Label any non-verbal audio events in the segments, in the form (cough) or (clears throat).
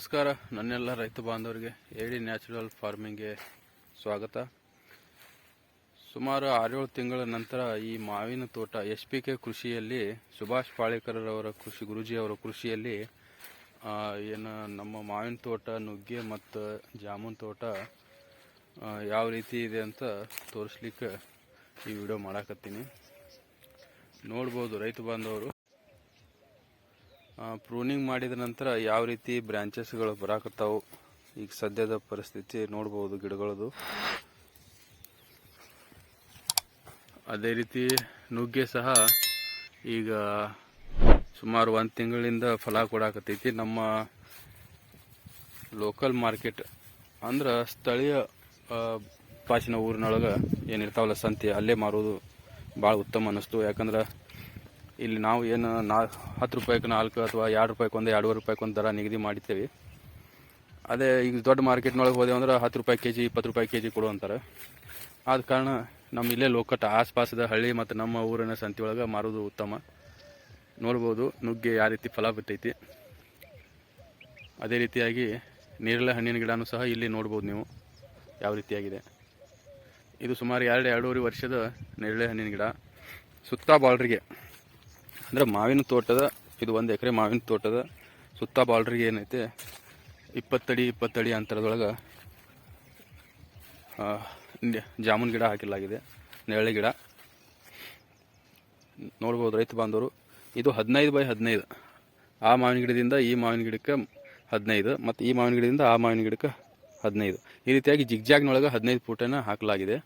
ನಮಸ್ಕಾರ. ನನ್ನೆಲ್ಲ ರೈತ ಬಾಂಧವರಿಗೆ ಎಡಿ ನ್ಯಾಚುರಲ್ ಫಾರ್ಮಿಂಗ್ಗೆ ಸ್ವಾಗತ. ಸುಮಾರು ಆರೇಳು ತಿಂಗಳ ನಂತರ ಈ ಮಾವಿನ ತೋಟ ಎಸ್ ಪಿ ಕೆ ಕೃಷಿಯಲ್ಲಿ ಸುಭಾಷ್ ಪಾಳೇಕರ್ರವರ ಕೃಷಿ, ಗುರುಜಿಯವರ ಕೃಷಿಯಲ್ಲಿ ಏನು ನಮ್ಮ ಮಾವಿನ ತೋಟ, ನುಗ್ಗೆ ಮತ್ತು ಜಾಮೂನ್ ತೋಟ ಯಾವ ರೀತಿ ಇದೆ ಅಂತ ತೋರಿಸ್ಲಿಕ್ಕೆ ಈ ವಿಡಿಯೋ ಮಾಡಾಕತ್ತೀನಿ. ನೋಡ್ಬೋದು ರೈತ ಬಾಂಧವರು. ಪ್ರೂನಿಂಗ್ ಮಾಡಿದ ನಂತರ ಯಾವ ರೀತಿ ಬ್ರಾಂಚಸ್ಗಳು ಬರಾಕತ್ತಾವು? ಈಗ ಸದ್ಯದ ಪರಿಸ್ಥಿತಿ ನೋಡ್ಬೋದು ಗಿಡಗಳದು. ಅದೇ ರೀತಿ ನುಗ್ಗೆ ಸಹ ಈಗ ಸುಮಾರು ಒಂದು ತಿಂಗಳಿಂದ ಫಲ ಕೊಡಾಕತ್ತೈತಿ. ನಮ್ಮ ಲೋಕಲ್ ಮಾರ್ಕೆಟ್ ಅಂದ್ರೆ ಸ್ಥಳೀಯ ಪಾಚಿನ ಊರಿನೊಳಗೆ ಏನಿರ್ತಾವಲ್ಲ, ಸಂತೆ, ಅಲ್ಲೇ ಮಾರೋದು ಭಾಳ ಉತ್ತಮ ಅನ್ನಿಸ್ತು ಯಾಕಂದ್ರೆ ಇಲ್ಲಿ ನಾವು ಏನು ನಾ ಹತ್ತು ರೂಪಾಯಿಗೆ ನಾಲ್ಕು ಅಥವಾ ಎರಡು ರೂಪಾಯಿಗೆ ಒಂದು, ಎರಡೂವರೆ ರೂಪಾಯಿಗೆ ಒಂದು ದರ ನಿಗದಿ ಮಾಡಿರ್ತೇವೆ ಅದೇ ಈಗ ದೊಡ್ಡ ಮಾರ್ಕೆಟ್ನೊಳಗೆ ಹೋದೆವು ಅಂದ್ರೆ ಹತ್ತು ರೂಪಾಯಿ ಕೆ ಜಿ ಇಪ್ಪತ್ತು ರೂಪಾಯಿ ಕೆ ಜಿ ಕೊಡು ಅಂತಾರೆ. ಆದ ಕಾರಣ ನಮ್ಮ ಇಲ್ಲೇ ಲೋಕಟ, ಆಸ್ಪಾಸದ ಹಳ್ಳಿ ಮತ್ತು ನಮ್ಮ ಊರಿನ ಸಂತೆ ಒಳಗೆ ಮಾರೋದು ಉತ್ತಮ. ನೋಡ್ಬೋದು ನುಗ್ಗೆ ಯಾವ ರೀತಿ ಫಲ ಬಿಟ್ಟೈತಿ ಅದೇ ರೀತಿಯಾಗಿ ನೇರಳೆ ಹಣ್ಣಿನ ಗಿಡನೂ ಸಹ ಇಲ್ಲಿ ನೋಡ್ಬೋದು ನೀವು ಯಾವ ರೀತಿಯಾಗಿದೆ. ಇದು ಸುಮಾರು ಎರಡು, ಎರಡೂವರೆ ವರ್ಷದ ನೇರಳೆ ಹಣ್ಣಿನ ಗಿಡ. ಸುತ್ತ ಬಾಳ್ರಿಗೆ ಅಂದ್ರೆ ಮಾವಿನ ತೋಟದ, ಇದು ಒಂದು ಎಕರೆ ಮಾವಿನ ತೋಟದ ಸುತ್ತ ಬಾಲ್ರಿಗೆ ಏನೈತೆ, ಇಪ್ಪತ್ತಡಿ ಇಪ್ಪತ್ತಡಿ ಅಂತರದೊಳಗೆ ಜಾಮೂನ್ ಗಿಡ ಹಾಕಿಲಾಗಿದೆ, ನೆರಳೆ ಗಿಡ. ನೋಡ್ಬೋದು ರೈತ ಬಾಂಧವರು, ಇದು ಹದಿನೈದು ಬೈ ಹದಿನೈದು. ಆ ಮಾವಿನ ಗಿಡದಿಂದ ಈ ಮಾವಿನ ಗಿಡಕ್ಕೆ ಹದಿನೈದು, ಮತ್ತು ಈ ಮಾವಿನ ಗಿಡದಿಂದ ಆ ಮಾವಿನ ಗಿಡಕ್ಕೆ ಹದಿನೈದು. ಈ ರೀತಿಯಾಗಿ ಜಿಗ್ಜಾಗ್ನೊಳಗೆ ಹದಿನೈದು ಫೂಟನ್ನು ಹಾಕಲಾಗಿದೆ.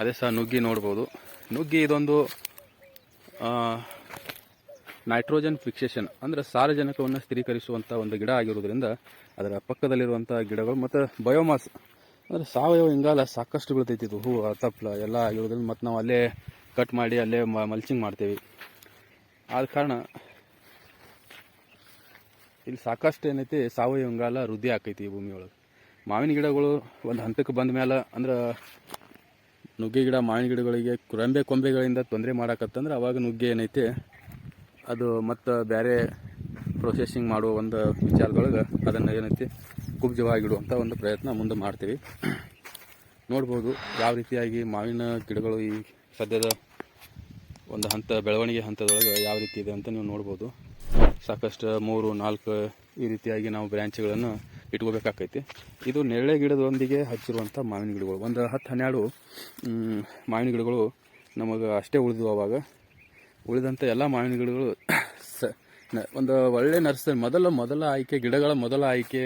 ಅದೇ ಸಹ ನುಗ್ಗಿ ನೋಡ್ಬೋದು. ನುಗ್ಗಿ ಇದೊಂದು ನೈಟ್ರೋಜನ್ ಫಿಕ್ಸೇಷನ್ ಅಂದರೆ ಸಾರಜನಕವನ್ನು ಸ್ಥಿರೀಕರಿಸುವಂಥ ಒಂದು ಗಿಡ ಆಗಿರೋದ್ರಿಂದ ಅದರ ಪಕ್ಕದಲ್ಲಿರುವಂಥ ಗಿಡಗಳು ಮತ್ತು ಬಯೋಮಾಸ್ ಅಂದರೆ ಸಾವಯವ ಇಂಗಾಲ ಸಾಕಷ್ಟು ಬೀಳ್ತೈತಿ ಇದು. ಹೂವು ತಪ್ಪಲ ಎಲ್ಲ ಆಗಿರೋದ್ರಿಂದ ಮತ್ತು ನಾವು ಅಲ್ಲೇ ಕಟ್ ಮಾಡಿ ಅಲ್ಲೇ ಮಲ್ಚಿಂಗ್ ಮಾಡ್ತೇವೆ. ಆದ ಕಾರಣ ಇಲ್ಲಿ ಸಾಕಷ್ಟು ಏನೈತಿ, ಸಾವಯವ ಇಂಗಾಲ ವೃದ್ಧಿ ಆಕೈತಿ ಈ ಭೂಮಿಯೊಳಗೆ ಮಾವಿನ ಗಿಡಗಳು ಒಂದು ಹಂತಕ್ಕೆ ಬಂದ ಮೇಲೆ ಅಂದ್ರೆ ನುಗ್ಗೆ ಗಿಡ, ಮಾವಿನ ಗಿಡಗಳಿಗೆ ಕೊಂಬೆಗಳಿಂದ ತೊಂದರೆ ಮಾಡಾಕತ್ತಂದ್ರೆ ಅವಾಗ ನುಗ್ಗೆ ಏನೈತೆ ಅದು ಮತ್ತು ಬೇರೆ ಪ್ರೊಸೆಸಿಂಗ್ ಮಾಡುವ ಒಂದು ವಿಚಾರದೊಳಗೆ ಅದನ್ನು ಏನೈತಿ ಕುಬ್ಜವಾಗಿಡುವಂಥ ಒಂದು ಪ್ರಯತ್ನ ಮುಂದೆ ಮಾಡ್ತೀವಿ. ನೋಡ್ಬೋದು ಯಾವ ರೀತಿಯಾಗಿ ಮಾವಿನ ಗಿಡಗಳು ಈ ಸದ್ಯದ ಒಂದು ಹಂತ, ಬೆಳವಣಿಗೆ ಹಂತದೊಳಗೆ ಯಾವ ರೀತಿ ಇದೆ ಅಂತ ನೀವು ನೋಡ್ಬೋದು. ಸಾಕಷ್ಟು ಮೂರು, ನಾಲ್ಕು ಈ ರೀತಿಯಾಗಿ ನಾವು ಬ್ರ್ಯಾಂಚ್ಗಳನ್ನು ಇಟ್ಕೋಬೇಕಾಕೈತಿ. ಇದು ನೆರಳೆ ಗಿಡದೊಂದಿಗೆ ಹಚ್ಚಿರುವಂಥ ಮಾವಿನ ಗಿಡಗಳು. ಒಂದು ಹತ್ತು ಹನ್ನೆರಡು ಮಾವಿನ ಗಿಡಗಳು ನಮಗೆ ಅಷ್ಟೇ ಉಳಿದ್ವು ಅವಾಗ. ಉಳಿದಂಥ ಎಲ್ಲ ಮಾವಿನ ಗಿಡಗಳು ಸ ಒಂದು ಒಳ್ಳೆ ನರ್ಸರಿ, ಮೊದಲ ಮೊದಲ ಆಯ್ಕೆ, ಗಿಡಗಳ ಮೊದಲ ಆಯ್ಕೆ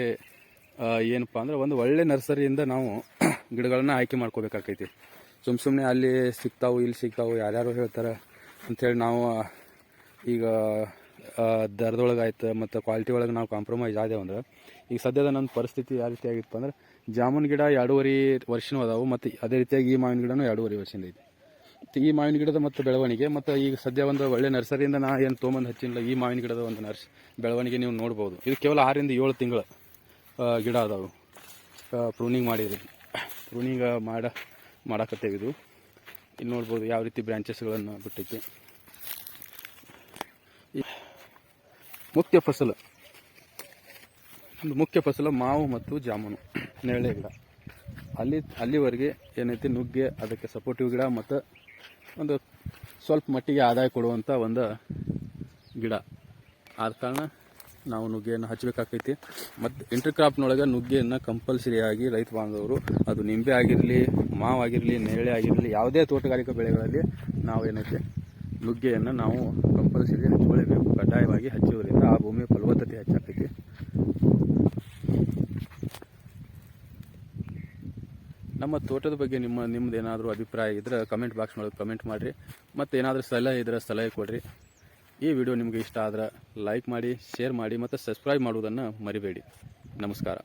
ಏನಪ್ಪ ಅಂದ್ರೆ ಒಂದು ಒಳ್ಳೆ ನರ್ಸರಿಯಿಂದ ನಾವು (clears throat) ಗಿಡಗಳನ್ನ ಆಯ್ಕೆ ಮಾಡ್ಕೋಬೇಕಾಕೈತಿ ಸುಮ್ಮ ಸುಮ್ಮನೆ ಅಲ್ಲಿ ಸಿಗ್ತಾವು, ಇಲ್ಲಿ ಸಿಗ್ತಾವು, ಯಾರ್ಯಾರು ಹೇಳ್ತಾರೆ ಅಂಥೇಳಿ ನಾವು ಈಗ ದರದೊಳಗೆ ಆಯ್ತು ಮತ್ತು ಕ್ವಾಲಿಟಿ ಒಳಗೆ ನಾವು ಕಾಂಪ್ರಮೈಸ್ ಆದೇವು ಅಂದ್ರೆ, ಈಗ ಸದ್ಯದ ನನ್ನ ಪರಿಸ್ಥಿತಿ ಯಾವ ರೀತಿ ಆಗಿತ್ತು ಅಂದ್ರೆ ಜಾಮೂನ್ ಗಿಡ ಎರಡೂವರೆ ವರ್ಷನೂ ಅದಾವು, ಮತ್ತು ಅದೇ ರೀತಿಯಾಗಿ ಈ ಮಾವಿನ ಗಿಡನೂ ಎರಡೂವರೆ ವರ್ಷದಿಂದ ಐತಿ. ಈ ಮಾವಿನ ಗಿಡದ ಮತ್ತು ಬೆಳವಣಿಗೆ, ಮತ್ತು ಈಗ ಸದ್ಯ ಒಂದು ಒಳ್ಳೆ ನರ್ಸರಿಯಿಂದ ನಾ ಏನು ತೊಗೊಂಬಂದು ಹಚ್ಚಿಲ್ಲ, ಈ ಮಾವಿನ ಗಿಡದ ಒಂದು ನರ್ಸ್, ಬೆಳವಣಿಗೆ ನೀವು ನೋಡ್ಬೋದು. ಇದು ಕೇವಲ ಆರಿಂದ ಏಳು ತಿಂಗಳ ಗಿಡ ಅದಾವು. ಪ್ರೂನಿಂಗ್ ಮಾಡಿದ್ರಿ. ಪ್ರೂನಿಂಗ್ ಮಾಡ ಮಾಡಾಕತ್ತೇವೆ ಇದು ಇಲ್ಲಿ ನೋಡ್ಬೋದು ಯಾವ ರೀತಿ ಬ್ರಾಂಚಸ್ಗಳನ್ನು ಬಿಟ್ಟೈತಿ. ಮುಖ್ಯ ಫಸಲು. ಒಂದು ಮುಖ್ಯ ಫಸಲು ಮಾವು ಮತ್ತು ಜಾಮೂನು, ನೆರಳೆ ಗಿಡ. ಅಲ್ಲಿ, ಅಲ್ಲಿವರೆಗೆ ಏನೈತಿ ನುಗ್ಗೆ, ಅದಕ್ಕೆ ಸಪೋರ್ಟಿವ್ ಗಿಡ ಮತ್ತು ಒಂದು ಸ್ವಲ್ಪ ಮಟ್ಟಿಗೆ ಆದಾಯ ಕೊಡುವಂಥ ಒಂದು ಗಿಡ. ಆದ ಕಾರಣ ನಾವು ನುಗ್ಗೆಯನ್ನು ಹಚ್ಚಬೇಕಾಗ್ತೈತಿ ಮತ್ತು ಇಂಟರ್ ಕ್ರಾಪ್ನೊಳಗೆ ನುಗ್ಗೆಯನ್ನು ಕಂಪಲ್ಸರಿಯಾಗಿ ರೈತ ಬಾಂಧವರು, ಅದು ನಿಂಬೆ ಆಗಿರಲಿ ಮಾವಾಗಿರಲಿ ನೇರಳೆ ಆಗಿರಲಿ, ಯಾವುದೇ ತೋಟಗಾರಿಕಾ ಬೆಳೆಗಳಲ್ಲಿ ನಾವು ಏನೈತೆ, ನುಗ್ಗೆಯನ್ನು ನಾವು ಕಂಪಲ್ಸರಿ ಹಚ್ಕೊಳ್ಳೇಬೇಕು ಕಡ್ಡಾಯವಾಗಿ ಹಚ್ಚೋದ್ರಿಂದ ಆ ಭೂಮಿಯ ಫಲವತ್ತತೆ ಹೆಚ್ಚಾಕೈತಿ ನಮ್ಮ ತೋಟದ ಬಗ್ಗೆ ನಿಮ್ಮ ನಿಮ್ದು ಏನಾದರೂ ಅಭಿಪ್ರಾಯ ಇದ್ರೆ ಕಮೆಂಟ್ ಬಾಕ್ಸ್ ಮಾಡೋದು ಕಮೆಂಟ್ ಮಾಡಿರಿ. ಮತ್ತು ಏನಾದರೂ ಸಲಹೆ ಇದ್ರೆ ಸಲಹೆ ಕೊಡಿರಿ. ಈ ವಿಡಿಯೋ ನಿಮಗೆ ಇಷ್ಟ ಆದ್ರೆ ಲೈಕ್ ಮಾಡಿ ಶೇರ್ ಮಾಡಿ ಮತ್ತು ಸಬ್ಸ್ಕ್ರೈಬ್ ಮಾಡುವುದನ್ನು ಮರಿಬೇಡಿ. ನಮಸ್ಕಾರ.